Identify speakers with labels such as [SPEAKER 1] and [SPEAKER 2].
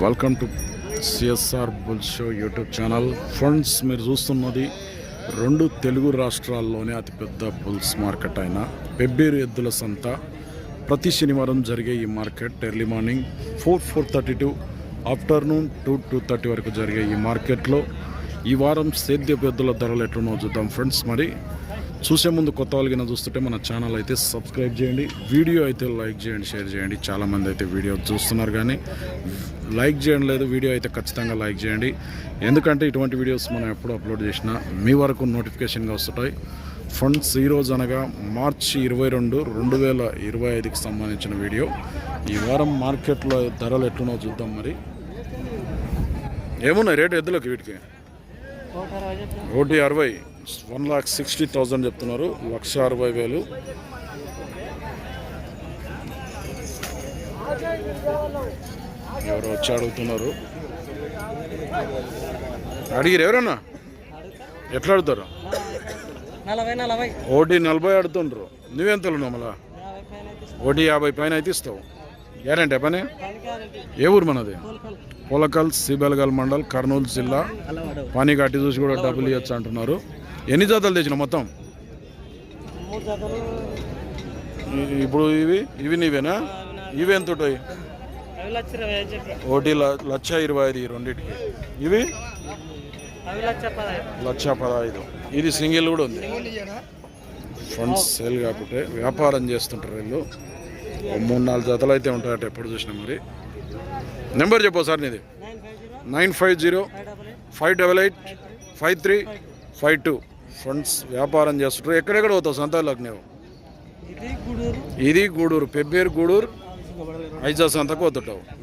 [SPEAKER 1] Welcome to CSR bull show YouTube channel friends మీరు చూస్తున్నది రెండు తెలుగు రాష్ట్రాల్లోనే అతిపెద్ద బుల్స్ మార్కెట్ అయిన పెబ్బేరు ఎద్దుల సంత. ప్రతి శనివారం జరిగే ఈ market early morning four four thirty to afternoon two two thirty వరకు జరిగే ఈ మార్కెట్లో ఈ వారం సేద్య ఎద్దుల ధరలు ఎట్లున్నో చూద్దాం ఫ్రెండ్స్ మరి చూసే ముందు కొత్త వాళ్ళకి చూస్తుంటే మన ఛానల్ అయితే సబ్స్క్రైబ్ చేయండి. వీడియో అయితే లైక్ చేయండి షేర్ చేయండి. చాలామంది అయితే వీడియో చూస్తున్నారు కానీ లైక్ చేయడం లేదు వీడియో అయితే ఖచ్చితంగా లైక్ చేయండి. ఎందుకంటే ఇటువంటి వీడియోస్ మనం ఎప్పుడు అప్లోడ్ చేసినా మీ వరకు నోటిఫికేషన్గా వస్తుంటాయి. ఫండ్స్ ఈరోజు అనగా మార్చి ఇరవై రెండు రెండు వేల ఇరవై ఐదుకి సంబంధించిన వీడియో. ఈ వారం మార్కెట్లో ధరలు ఎట్లున్నో చూద్దాం మరి. ఏమున్నాయి రేటు ఎద్దులకి వీటికి? ఒకటి అరవై. వన్ లాక్ సిక్స్టీ థౌజండ్ చెప్తున్నారు. లక్ష అరవై వేలు. ఎవరు వచ్చి అడుగుతున్నారు. అడిగిరు ఎవరన్నా? ఎట్లా అడుగుతారు?
[SPEAKER 2] నలభై నలభై.
[SPEAKER 1] అడుగుతుండ్రు. నువ్వెంతలు మళ్ళా?
[SPEAKER 2] యాభై పైన అయితే
[SPEAKER 1] ఒకటి యాభై పైన అయితే ఇస్తావు. గ్యారంటీ పని? ఏ ఊరు మనది? పొలకల్. సిబెల్గల్ మండల్ కర్నూలు జిల్లా.
[SPEAKER 2] అలవాడు.
[SPEAKER 1] పని కట్టి చూసి కూడా డబ్బులు ఇవ్వచ్చు అంటున్నారు. ఎన్ని జాతలు తెచ్చిన మొత్తం? ఇప్పుడు ఇవి ఇవి నీవేనా? ఇవి ఎంత ఉంటాయి?
[SPEAKER 2] అవి లక్ష ఇరవై ఐదు చెప్పి
[SPEAKER 1] ఒకటి లక్ష ఇరవై ఐదు రెండింటికి. ఇవి?
[SPEAKER 2] లక్ష పదహైదు.
[SPEAKER 1] ఇది సింగిల్ కూడా ఉంది. ఫండ్స్ సేల్ కాకుంటే వ్యాపారం చేస్తుంటారు వీళ్ళు. మూడు నాలుగు జతలు అయితే ఉంటాయట ఎప్పుడు చూసినా మరి. నెంబర్ చెప్పు సార్ నీది.
[SPEAKER 2] Nine five zero
[SPEAKER 1] five
[SPEAKER 2] double eight
[SPEAKER 1] five three five two. Funds వ్యాపారం చేస్తుంటారు. ఎక్కడెక్కడ పోతావు? సంతాలకు నువ్వు ఇది గూడూరు. పెబ్బేరు గూడూరు. ఐజా సంతకు పోతుంటావు.